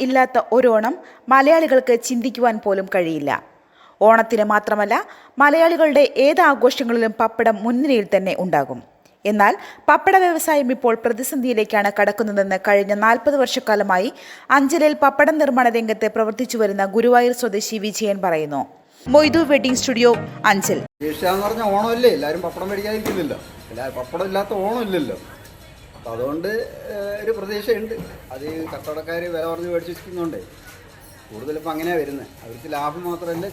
ഇല്ലാത്ത ഒരോണം മലയാളികൾക്ക് ചിന്തിക്കുവാൻ പോലും കഴിയില്ല. ഓണത്തിന് മാത്രമല്ല മലയാളികളുടെ ഏത് ആഘോഷങ്ങളിലും പപ്പടം മുൻനിരയിൽ തന്നെ ഉണ്ടാകും. എന്നാൽ പപ്പട വ്യവസായം ഇപ്പോൾ പ്രതിസന്ധിയിലേക്കാണ് കടക്കുന്നതെന്ന് കഴിഞ്ഞ നാൽപ്പത് വർഷക്കാലമായി അഞ്ചലിൽ പപ്പട നിർമ്മാണ രംഗത്ത് പ്രവർത്തിച്ചു വരുന്ന ഗുരുവായൂർ സ്വദേശി വിജയൻ പറയുന്നു. Moidu wedding studio Anchal. ഓണമല്ലേ? എല്ലാവരും പപ്പടം മേടിക്കാതിരിക്കുന്നില്ല. പപ്പടം ഇല്ലാത്ത ഓണമില്ലല്ലോ. അപ്പം അതുകൊണ്ട് ഒരു പ്രതീക്ഷയുണ്ട്. അത് കച്ചവടക്കാർ വില കുറഞ്ഞ് മേടിച്ചിരിക്കുന്നുണ്ടേ. കൂടുതലും ഇപ്പം അങ്ങനെയാണ് വരുന്നത് അവർക്ക് ലാഭം മാത്രമല്ല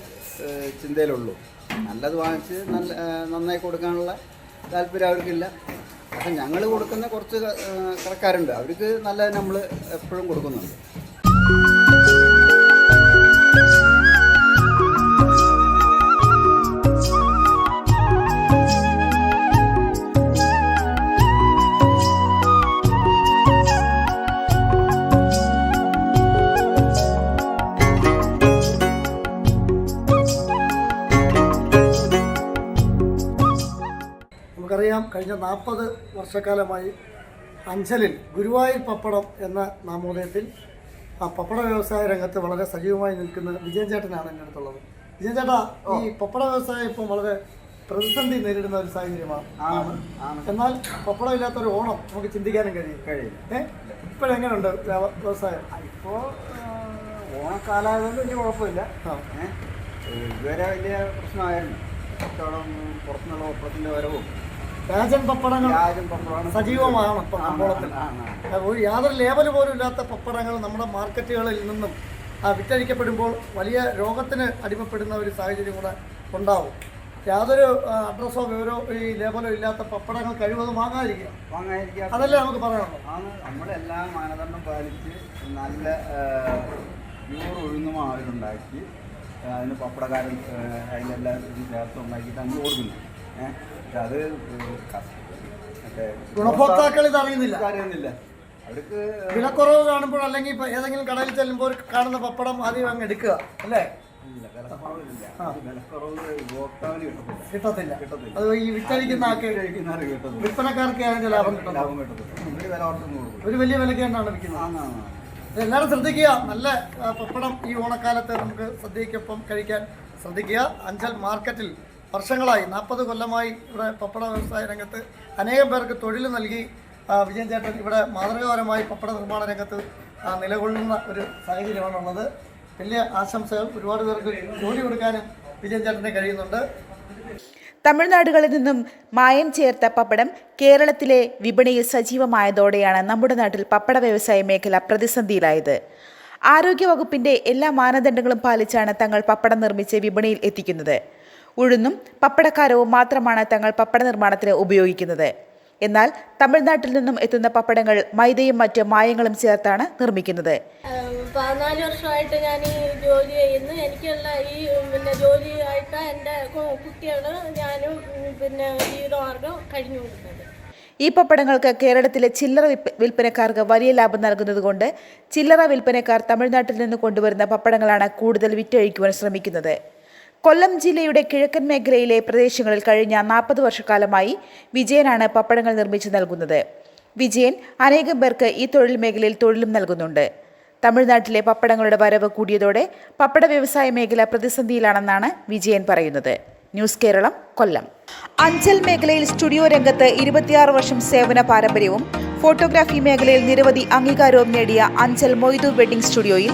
ചിന്തയിലുള്ളൂ. നല്ലത് വാങ്ങിച്ച് നല്ല നന്നായി കൊടുക്കാനുള്ള താല്പര്യം അവർക്കില്ല. പക്ഷെ ഞങ്ങൾ കൊടുക്കുന്ന കുറച്ച് കടക്കാരുണ്ട്. അവർക്ക് നല്ല നമ്മൾ എപ്പോഴും കൊടുക്കുന്നുണ്ട്. കഴിഞ്ഞ നാൽപ്പത് വർഷക്കാലമായി അഞ്ചലിൽ ഗുരുവായൂർ പപ്പടം എന്ന നാമോദയത്തിൽ ആ പപ്പട വ്യവസായ രംഗത്ത് വളരെ സജീവമായി നിൽക്കുന്ന വിജയൻ ചേട്ടനാണ് എന്റെ അടുത്തുള്ളത്. വിജയൻ ചേട്ടാ ഈ പപ്പട വ്യവസായം ഇപ്പം വളരെ പ്രതിസന്ധി നേരിടുന്ന ഒരു സാഹചര്യമാണ്. എന്നാൽ പപ്പടം ഇല്ലാത്തൊരു ഓണം നമുക്ക് ചിന്തിക്കാനും കഴിയും. കഴിയും ഏഹ് ഇപ്പോഴെങ്ങനെയുണ്ട് വ്യവസായം? ഇപ്പോൾ ഓണക്കാലമായതുകൊണ്ട് വലിയ കുഴപ്പമില്ല? ഇതുവരെ വലിയ പ്രശ്നമായിരുന്നു കച്ചവടം പുറത്തുനിന്നുള്ള പപ്പടത്തിന്റെ വരവും രാജൻ പപ്പടങ്ങൾ സജീവമാണ് കമ്പോളത്തിൽ. ഒരു യാതൊരു ലേബൽ പോലും ഇല്ലാത്ത പപ്പടങ്ങൾ നമ്മുടെ മാർക്കറ്റുകളിൽ നിന്നും വിറ്റഴിക്കപ്പെടുമ്പോൾ വലിയ രോഗത്തിന് അടിമപ്പെടുന്ന ഒരു സാഹചര്യം കൂടെ ഉണ്ടാവും. യാതൊരു അഡ്രസ്സോ വിവരോ ഈ ലേബലോ ഇല്ലാത്ത പപ്പടങ്ങൾ കഴിവതും വാങ്ങാതിരിക്കുക വാങ്ങാതിരിക്കുക അതല്ലേ നമുക്ക് പറയാനുള്ളൂ. നമ്മുടെ നമ്മളെല്ലാ മാനദണ്ഡം പാലിച്ച് നല്ല പ്യൂർ ആ, അതിന് പപ്പടക്കാരൻ അതിലെല്ലാം ചേർത്ത് ഉണ്ടാക്കിയിട്ട് നമ്മൾ കൊടുക്കുന്നു. അത് ഗുണഭോക്താക്കൾ ഇത് അറിയുന്നില്ല. അറിയുന്നില്ല. അവർക്ക് വിലക്കുറവ് കാണുമ്പോൾ അല്ലെങ്കിൽ ഇപ്പൊ ഏതെങ്കിലും കടയിൽ ചെല്ലുമ്പോൾ കാണുന്ന പപ്പടം ആദ്യം അങ്ങ് എടുക്കുക അല്ലേ? കിട്ടത്തില്ല. അത് ഈ വിറ്റഴിക്കുന്ന ആൾക്ക് വിൽപ്പനക്കാർക്ക് അതിന്റെ ലാഭം കിട്ടുന്നത് ഒരു വലിയ തന്നെയാണ് വിൽക്കുന്നത്. എല്ലാവരും ശ്രദ്ധിക്കുക. നല്ല പപ്പടം ഈ ഓണക്കാലത്ത് നമുക്ക് സദ്യക്കൊപ്പം കഴിക്കാൻ ശ്രദ്ധിക്കുക. അഞ്ചൽ മാർക്കറ്റിൽ വർഷങ്ങളായി നാൽപ്പത് കൊല്ലമായി ഇവിടെ പപ്പട വ്യവസായ രംഗത്ത് അനേകം പേർക്ക് തൊഴിൽ നൽകി. വിജയൻ ചേട്ടൻ ഇവിടെ മാതൃകാപരമായി പപ്പട നിർമ്മാണ രംഗത്ത് നിലകൊള്ളുന്ന ഒരു സാഹചര്യമാണുള്ളത്. വലിയ ആശംസകൾ. ഒരുപാട് പേർക്ക് ജോലി കൊടുക്കാനും വിജയൻ ചേട്ടന് കഴിയുന്നുണ്ട്. തമിഴ്നാടുകളിൽ നിന്നും മായം ചേർത്ത പപ്പടം കേരളത്തിലെ വിപണിയിൽ സജീവമായതോടെയാണ് നമ്മുടെ നാട്ടിൽ പപ്പട വ്യവസായ മേഖല പ്രതിസന്ധിയിലായത്. ആരോഗ്യവകുപ്പിന്റെ എല്ലാ മാനദണ്ഡങ്ങളും പാലിച്ചാണ് തങ്ങൾ പപ്പടം നിർമ്മിച്ച് വിപണിയിൽ എത്തിക്കുന്നത്. ഉഴുന്നും പപ്പടക്കാരവും മാത്രമാണ് തങ്ങൾ പപ്പട നിർമ്മാണത്തിന് ഉപയോഗിക്കുന്നത്. എന്നാൽ തമിഴ്നാട്ടിൽ നിന്നും എത്തുന്ന പപ്പടങ്ങൾ മൈദയും മറ്റ് മായങ്ങളും ചേർത്താണ് നിർമ്മിക്കുന്നത്. പതിനാല് വർഷമായിട്ട് ഞാൻ ഈ ജോലി ചെയ്യുന്നു. എനിക്കുള്ള ഈ പിന്നെ ജോലിയായിട്ട് എന്റെ കുട്ടികൾ ഞാനും പിന്നെ ജീവിതമാർഗം കഴിഞ്ഞു കൊടുക്കുന്നത്. ഈ പപ്പടങ്ങൾക്ക് കേരളത്തിലെ ചില്ലറ വിൽപ്പ- വിൽപ്പനക്കാർക്ക് വലിയ ലാഭം നൽകുന്നതുകൊണ്ട് ചില്ലറ വിൽപ്പനക്കാർ തമിഴ്നാട്ടിൽ നിന്ന് കൊണ്ടുവരുന്ന പപ്പടങ്ങളാണ് കൂടുതൽ വിറ്റഴിക്കുവാൻ ശ്രമിക്കുന്നത്. കൊല്ലം ജില്ലയുടെ കിഴക്കൻ മേഖലയിലെ പ്രദേശങ്ങളിൽ കഴിഞ്ഞ നാൽപ്പത് വർഷക്കാലമായി വിജയനാണ് പപ്പടങ്ങൾ നിർമ്മിച്ചു നൽകുന്നത്. വിജയൻ അനേകം പേർക്ക് ഈ തൊഴിൽ മേഖലയിൽ തൊഴിലും നൽകുന്നുണ്ട്. തമിഴ്നാട്ടിലെ പപ്പടങ്ങളുടെ വരവ് കൂടിയതോടെ പപ്പട വ്യവസായ മേഖല പ്രതിസന്ധിയിലാണെന്നാണ് വിജയൻ പറയുന്നത്. ന്യൂസ് കേരളം കൊല്ലം. അഞ്ചൽ മേഖലയിൽ സ്റ്റുഡിയോ രംഗത്ത് ഇരുപത്തിയാറ് വർഷം സേവന പാരമ്പര്യവും ഫോട്ടോഗ്രാഫി മേഖലയിൽ നിരവധി അംഗീകാരവും നേടിയ അഞ്ചൽ മൊയ്തു വെഡിംഗ് സ്റ്റുഡിയോയിൽ